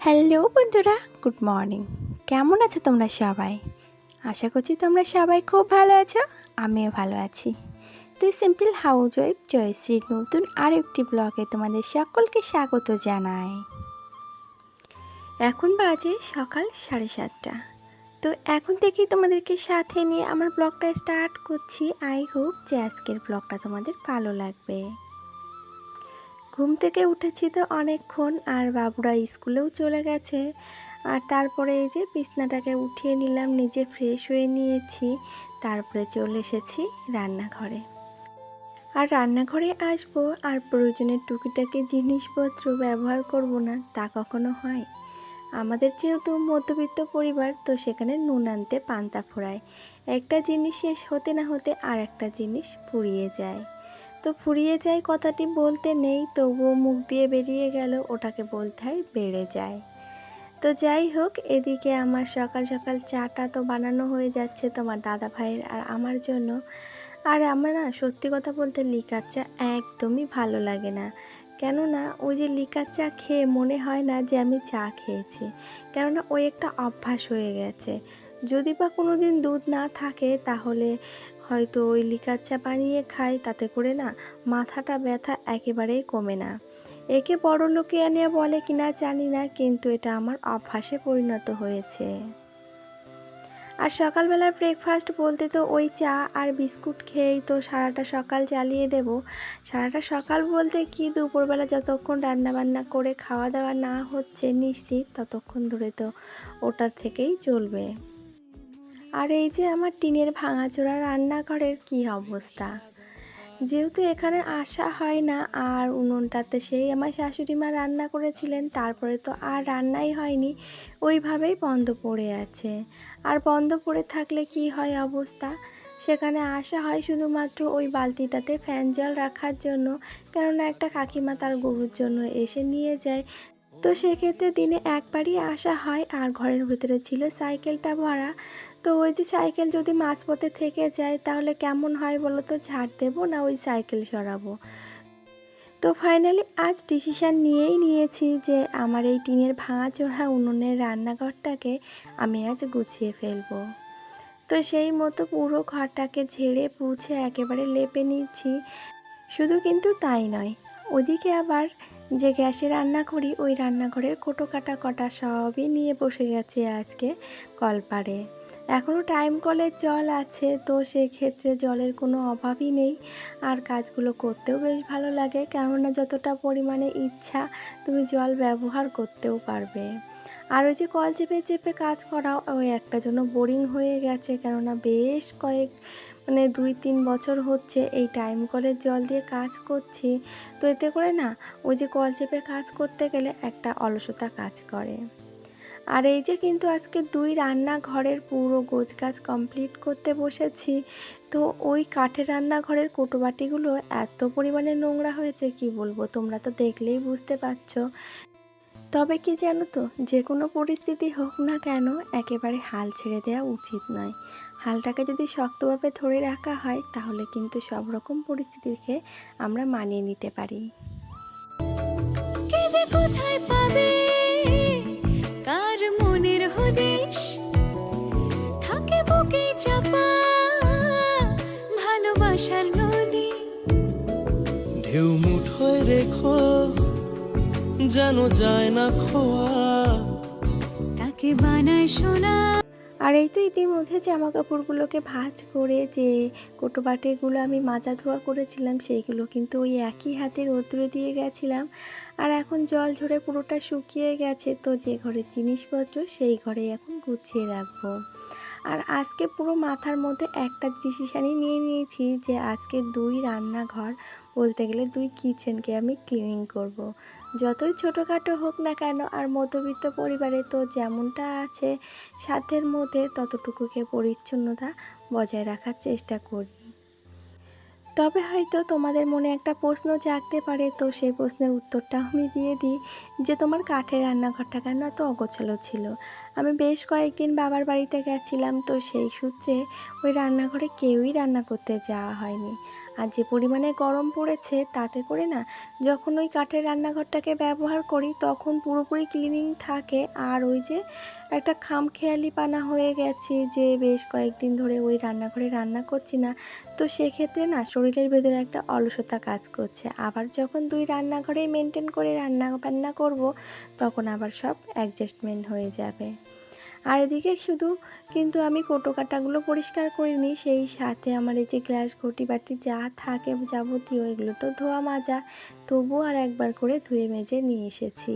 Hello বন্ধুরা good morning কেমন আছো তোমরা সবাই? আশা করছি তোমরা সবাই খুব ভালো আছো, আমিও ভালো আছি। তুই সিম্পল হাউস ওয়াইফ জয়শ্রীর নতুন আরও একটি ব্লগে তোমাদের সকলকে স্বাগত জানাই। এখন বাজে সকাল সাড়ে সাতটা। তো এখন থেকেই তোমাদেরকে সাথে নিয়ে আমার ব্লগটা স্টার্ট করছি। আই হোপ যে আজকের ব্লগটা তোমাদের ভালো লাগবে। ঘুম থেকে উঠেছি তো অনেকক্ষণ, আর বাবুরা স্কুলেও চলে গেছে। আর তারপরে এই যে বিছনাটাকে উঠিয়ে নিলাম, নিজে ফ্রেশ হয়ে নিয়েছি। তারপরে চলে এসেছি রান্নাঘরে। আর রান্নাঘরে আসব আর প্রয়োজনের টুকিটাকি জিনিসপত্র ব্যবহার করব না, তা কখনো হয়? আমাদের যেহেতু মধ্যবিত্ত পরিবার, তো সেখানে নুন আনতে পান্তা ফোড়ায় একটা জিনিস শেষ হতে না হতে আর একটা জিনিস ফুরিয়ে যায়। তো ফুরিয়ে যায় কথাটি বলতে নেই, তবুও মুখ দিয়ে বেরিয়ে গেল, ওটাকে বলতে হয় বেড়ে যায়। তো যাই হোক, এদিকে আমার সকাল সকাল চাটা তো বানানো হয়ে যাচ্ছে তোমার দাদা ভাইয়ের আর আমার জন্য। আর আমার না সত্যি কথা বলতে লিকার চা একদমই ভালো লাগে না। কেননা ওই যে লিকার চা খেয়ে মনে হয় না যে আমি চা খেয়েছি। কেননা ওই একটা অভ্যাস হয়ে গেছে। যদি বা কোনো দিন দুধ না থাকে, তাহলে হয়তো ওই লিকার চা বানিয়ে খাই তাতে করে না মাথাটা ব্যথা একেবারেই কমে না। একে বড় লোকে এনে বলে কিনা জানি না, কিন্তু এটা আমার অভ্যাসে পরিণত হয়েছে। আর সকালবেলার ব্রেকফাস্ট বলতে তো ওই চা আর বিস্কুট খেয়েই তো সারাটা সকাল চালিয়ে দেব। সারাটা সকাল বলতে কি, দুপুরবেলা যতক্ষণ রান্নাবান্না করে খাওয়া দাওয়া না হচ্ছে নিশ্চিত, ততক্ষণ ধরে তো ওটার থেকেই চলবে। আর এই যে আমার টিনের ভাঙাচোরা রান্নাঘরের কি অবস্থা? যেহেতু এখানে আসা হয় না, আর উনুনটাতে সেই আমার শাশুড়ি মা রান্না করেছিলেন, তারপরে তো আর রান্নাই হয়নি, ওইভাবেই বন্ধ পড়ে আছে। আর বন্ধ পড়ে থাকলে কি হয় অবস্থা? সেখানে আসা হয় শুধুমাত্র ওই বালতিটাতে ফ্যান জল রাখার জন্য, কেননা একটা কাকিমা তার গরুর জন্য এসে নিয়ে যায় তো সেক্ষেত্রে দিনে একবারই আসা হয় আর ঘরের ভিতরে ছিল সাইকেলটা ভরা। তো ওই যে সাইকেল যদি মাঝপথে থেকে যায় তাহলে কেমন হয় বলো তো? ঝাড় দেবো না ওই সাইকেল সরাবো? তো ফাইনালি আজ ডিসিশান নিয়েই নিয়েছি যে আমার এই টিনের ভাঙা চোরা উনুনের রান্নাঘরটাকে আমি আজ গুছিয়ে ফেলব। তো সেই মতো পুরো ঘরটাকে ঝেড়ে পুছে একেবারে লেপে নিচ্ছি। শুধু কিন্তু তাই নয়, ওদিকে আবার যে গ্যাসে রান্না করি, ওই রান্নাঘরের কোটো কাটা কটা সবই নিয়ে বসে গেছে আজকে কলপাড়ে। এখনও টাইম কলের জল আছে, তো সেক্ষেত্রে জলের কোনো অভাবই নেই। আর কাজগুলো করতেও বেশ ভালো লাগে, কেননা যতটা পরিমাণে ইচ্ছা, তুমি জল ব্যবহার করতেও পারবে। আর ওই যে কল চেপে চেপে কাজ করা, ওই একটা জন্য বোরিং হয়ে গেছে। কেননা বেশ কয়েক মানে দুই তিন বছর হচ্ছে এই টাইম কলের জল দিয়ে কাজ করছি। তো এতে করে না, ওই যে কল চেপে কাজ করতে গেলে একটা অলসতা কাজ করে। আর এই যে কিন্তু আজকে দুই রান্নাঘরের পুরো গোছ গাছ কমপ্লিট করতে বসেছি। তো ওই কাঠের রান্নাঘরের কোটোবাটিগুলো এত পরিমাণে নোংরা হয়েছে, কি বলব? তোমরা তো দেখলেই বুঝতে পারছ। তবে কি জানো তো যে কোনো পরিস্থিতি হোক না কেন একেবারে হাল ছেড়ে দেওয়া উচিত নয়। হালটাকে যদি শক্তভাবে ধরে রাখা হয় তাহলে কিন্তু সব রকম পরিস্থিতিকে আমরা মানিয়ে নিতে পারি। কে যে কোথায় পাবে? কার মনের হদিশ? থাকে বুকে চাপা ভালোবাসার নদী। ঢেউ মুঠোয় রেখো। যেন যায় না খোয়া। তাকে বানায় সোনা? আর এই তো ইতিমধ্যে জামা কাপড়গুলোকে ভাঁজ করে যে কোটোবাটিগুলো আমি মাজা ধোয়া করেছিলাম সেইগুলো কিন্তু ওই একই হাতে রোদ্রে দিয়ে গেছিলাম। আর এখন জল ঝরে পুরোটা শুকিয়ে গেছে তো যে ঘরের জিনিসপত্র সেই ঘরে এখন গুছিয়ে রাখব। আর আজকে পুরো মাথার মধ্যে একটা ডিসিশানই নিয়ে নিয়েছি যে আজকে দুই রান্নাঘর বলতে গেলে দুই কিচেনকে আমি ক্লিনিং করব। যতই ছোটোখাটো হোক না কেন, আর মধ্যবিত্ত পরিবারে তো যেমনটা আছে, সাধ্যের মধ্যে ততটুকুকে পরিচ্ছন্নতা বজায় রাখার চেষ্টা করি। তবে হয়তো তোমাদের মনে একটা প্রশ্ন জাগতে পারে, তো সেই প্রশ্নের উত্তরটা আমি দিয়ে দিই যে, তোমার কাঠের রান্নাঘরটা কেন এত অগোছালো ছিল? আমি বেশ কয়েকদিন বাবার বাড়িতে গেছিলাম, তো সেই সূত্রে ওই রান্নাঘরে কেউই রান্না করতে যাওয়া হয়নি। আর যে পরিমাণে গরম পড়েছে তাতে করে না, যখন ওই কাঠের রান্নাঘরটাকে ব্যবহার করি তখন পুরোপুরি ক্লিনিং থাকে। আর ওই যে একটা খামখেয়ালি পানা হয়ে গেছে যে বেশ কয়েকদিন ধরে ওই রান্নাঘরে রান্না করছি না, তো সেক্ষেত্রে না শরীরের ভেতরে একটা অলসতা কাজ করছে। আবার যখন দুই রান্নাঘরেই মেনটেন করে রান্না বান্না করব, তখন আবার সব অ্যাডজাস্টমেন্ট হয়ে যাবে। আর এদিকে শুধু কিন্তু আমি কোটো কাটাগুলো পরিষ্কার করিনি, সেই সাথে আমার এই যে গ্লাস ঘটি বাটি যা থাকে যাবতীয় এগুলো তো ধোয়া মাজা, তবুও আর একবার করে ধুয়ে মেজে নিয়ে এসেছি।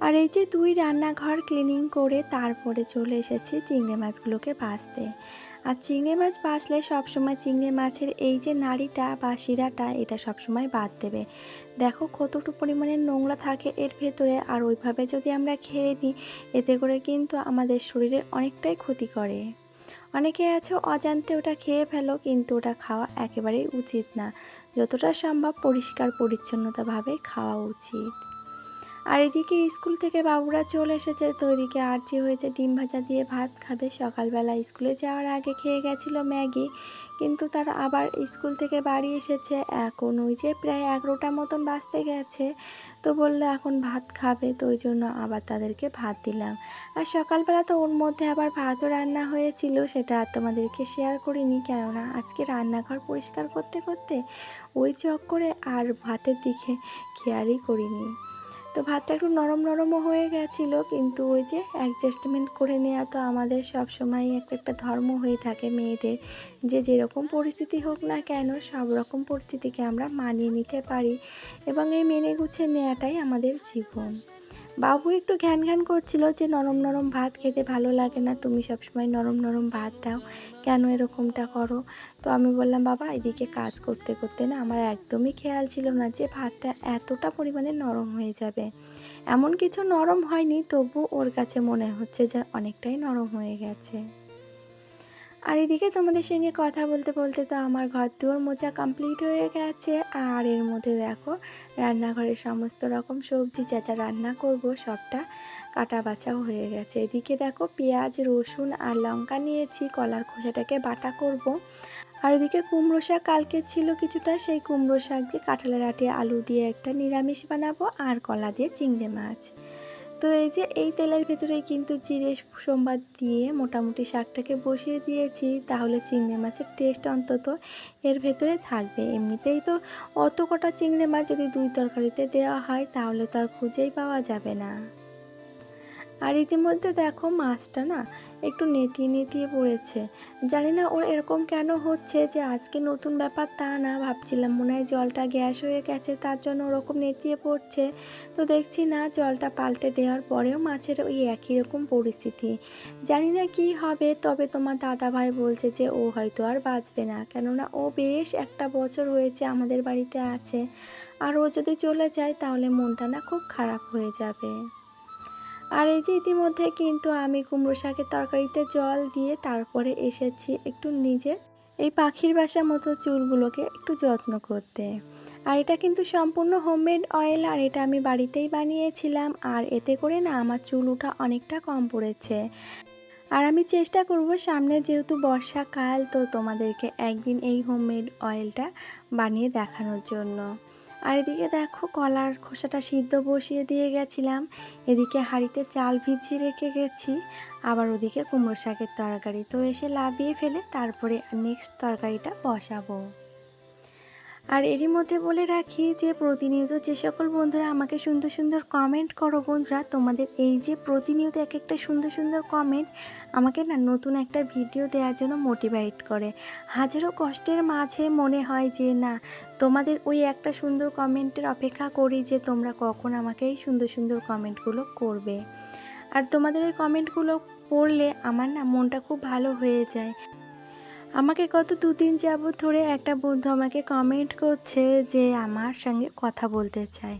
আর এই যে দুই রান্নাঘর ক্লিনিং করে তারপরে চলে এসেছি চিংড়ি মাছগুলোকে ভাজতে। আর চিংড়ি মাছ ভাজলে সবসময় চিংড়ি মাছের এই যে নাড়িটা বা শিরাটা, এটা সবসময় বাদ দেবে। দেখো কতটুকু পরিমাণে নোংরা থাকে এর ভেতরে, আর ওইভাবে যদি আমরা খেয়ে নিই, এতে করে কিন্তু আমাদের শরীরের অনেকটাই ক্ষতি করে। অনেকে আছে অজান্তে ওটা খেয়ে ফেলো, কিন্তু ওটা খাওয়া একেবারেই উচিত না। যতটা সম্ভব পরিষ্কার পরিচ্ছন্নতাভাবে খাওয়া উচিত। আর এদিকে স্কুল থেকে বাবুরা চলে এসেছে, তো এদিকে আর্জি হয়েছে ডিম ভাজা দিয়ে ভাত খাবে। সকালবেলা স্কুলে যাওয়ার আগে খেয়ে গেছিল ম্যাগি, কিন্তু তারা আবার স্কুল থেকে বাড়ি এসেছে। এখন ওই যে প্রায় এগারোটা মতন বাজতে গেছে, তো বলল এখন ভাত খাবে, তো ওই জন্য আবার তাদেরকে ভাত দিলাম। আর সকালবেলা তো ওর মধ্যে আবার ভাতও রান্না হয়েছিল, সেটা তোমাদেরকে শেয়ার করিনি, কেননা আজকে রান্নাঘর পরিষ্কার করতে করতে ওই চক করে আর ভাতের দিকে খেয়ালই করিনি। তো ভাতটা একটু নরম নরমও হয়ে গেছিল, কিন্তু ওই যে অ্যাডজাস্টমেন্ট করে নেওয়া তো আমাদের সব সময় একটা ধর্ম হয়ে থাকে মেয়েদের। যে যেরকম পরিস্থিতি হোক না কেন, সব রকম পরিস্থিতিকে আমরা মানিয়ে নিতে পারি এবং এই মেনে গুছে নেওয়াটাই আমাদের জীবন। বাবু একটু ঘ্যান ঘ্যান করছিল যে নরম নরম ভাত খেতে ভালো লাগে না, তুমি সবসময় নরম নরম ভাত দাও, কেন এরকমটা করো? তো আমি বললাম, বাবা, এদিকে কাজ করতে করতে না আমার একদমই খেয়াল ছিল না যে ভাতটা এতটা পরিমাণে নরম হয়ে যাবে। এমন কিছু নরম হয়নি, তবু ওর কাছে মনে হচ্ছে যে অনেকটাই নরম হয়ে গেছে। আর এদিকে তোমাদের সঙ্গে কথা বলতে বলতে তো আমার ঘর দুয়ার মোজা কমপ্লিট হয়ে গেছে। আর এর মধ্যে দেখো, রান্নাঘরের সমস্ত রকম সবজি, যা যা রান্না করব, সবটা কাটা বাছাও হয়ে গেছে। এদিকে দেখো, পেঁয়াজ, রসুন আর লঙ্কা নিয়েছি, কলার খোসাটাকে বাটা করব। আর এদিকে কুমড়ো শাক কালকে ছিল কিছুটা, সেই কুমড়ো শাক দিয়ে কাঁঠালের আটি আলু দিয়ে একটা নিরামিষ বানাবো আর কলা দিয়ে চিংড়ি মাছ। তো এই যে এই তেলের ভেতরে কিন্তু জিরে সোমবার দিয়ে মোটামুটি শাকটাকে বসিয়ে দিয়েছি, তাহলে চিংড়ি মাছের টেস্ট অন্তত এর ভেতরে থাকবে। এমনিতেই তো অত কটা চিংড়ি মাছ যদি দুই তরকারিতে দেওয়া হয়, তাহলে তো আর খুঁজেই পাওয়া যাবে না। আর ইতিমধ্যে দেখো মাছটা না একটু নেতিয়ে নেতিয়ে পড়েছে। জানি না ওর এরকম কেন হচ্ছে যে আজকে নতুন ব্যাপার তা না ভাবছিলাম। মনে হয় জলটা গ্যাস হয়ে গেছে, তার জন্য ওরকম নেতিয়ে পড়ছে। তো দেখছি না জলটা পাল্টে দেওয়ার পরেও মাছের ওই একই রকম পরিস্থিতি। জানি না কি হবে, তবে তোমার দাদা ভাই বলছে যে ও হয়তো আর বাঁচবে না। কেননা ও বেশ একটা বছর হয়েছে আমাদের বাড়িতে আছে। আর ও যদি চলে যায় তাহলে মনটা না খুব খারাপ হয়ে যাবে। আর এই যে ইতিমধ্যে কিন্তু আমি কুমড়ো শাকের তরকারিতে জল দিয়ে তারপরে এসেছি একটু নিজের এই পাখির বাসার মতো চুলগুলোকে একটু যত্ন করতে। আর এটা কিন্তু সম্পূর্ণ হোমমেড অয়েল আর এটা আমি বাড়িতেই বানিয়েছিলাম আর এতে করে না আমার চুল ওঠা অনেকটা কম পড়েছে। আর আমি চেষ্টা করব সামনে যেহেতু বর্ষাকাল তো তোমাদেরকে একদিন এই হোমমেড অয়েলটা বানিয়ে দেখানোর জন্য। আর এদিকে দেখো কলার খোসাটা সিদ্ধ বসিয়ে দিয়ে গেছিলাম। এদিকে হাঁড়িতে চাল ভিজিয়ে রেখে গেছি। আবার ওদিকে কুমড়ো শাকের তরকারি। তো এসে লাভিয়ে ফেলে, তারপরে নেক্সট তরকারিটা বসাবো। আর এরই মধ্যে বলে রাখি যে প্রতিনিয়ত যে সকল বন্ধুরা আমাকে সুন্দর সুন্দর কমেন্ট করো বন্ধুরা, তোমাদের এই যে প্রতিনিয়ত এক একটা সুন্দর সুন্দর কমেন্ট আমাকে না নতুন একটা ভিডিও দেওয়ার জন্য মোটিভেট করে। হাজারো কষ্টের মাঝে মনে হয় যে না, তোমাদের ওই একটা সুন্দর কমেন্টের অপেক্ষা করি যে তোমরা কখন আমাকে এই সুন্দর সুন্দর কমেন্টগুলো করবে। আর তোমাদের এই কমেন্টগুলো পড়লে আমার না মনটা খুব ভালো হয়ে যায়। আমাকে গত দুদিন যাবত ধরে একটা বন্ধু আমাকে কমেন্ট করছে যে আমার সঙ্গে কথা বলতে চায়।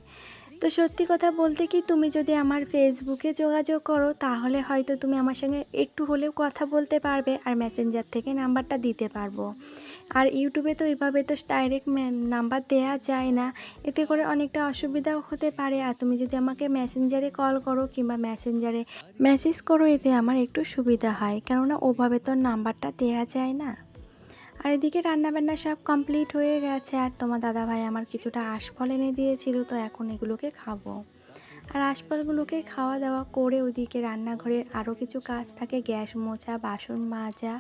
তো সত্যি কথা বলতে কি, তুমি যদি আমার ফেসবুকে যোগাযোগ করো, তাহলে হয়তো তুমি আমার সঙ্গে একটু হলেও কথা বলতে পারবে আর মেসেঞ্জার থেকে নাম্বারটা দিতে পারব। আর ইউটিউবে তো এইভাবে তো ডাইরেক্ট নাম্বার দেওয়া যায় না। এতে করে অনেকটা অসুবিধাও হতে পারে। আর তুমি যদি আমাকে মেসেঞ্জারে কল করো কিংবা মেসেঞ্জারে মেসেজ করো, এতে আমার একটু সুবিধা হয়। কেননা ওভাবে তো নাম্বারটা দেওয়া যায় না। আর এদিকে রান্নাবান্না সব কমপ্লিট হয়ে গেছে। আর তোমার দাদা ভাই আমার কিছুটা আশফল এনে দিয়েছিল, তো এখন এগুলোকে খাব। আর আশফলগুলোকে খাওয়া দাওয়া করে ওইদিকে রান্নাঘরের আরও কিছু কাজ থাকে, গ্যাস মোছা, বাসন মাজা,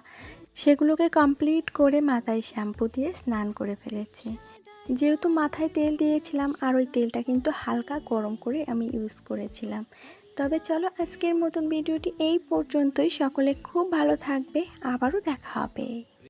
সেগুলোকে কমপ্লিট করে মাথায় শ্যাম্পু দিয়ে স্নান করে ফেলেছি। যেহেতু মাথায় তেল দিয়েছিলাম, আর ওই তেলটা কিন্তু হালকা গরম করে আমি ইউজ করেছিলাম। তবে চলো আজকের মতন ভিডিওটি এই পর্যন্তই। সকলে খুব ভালো থাকবে। আবারও দেখা হবে।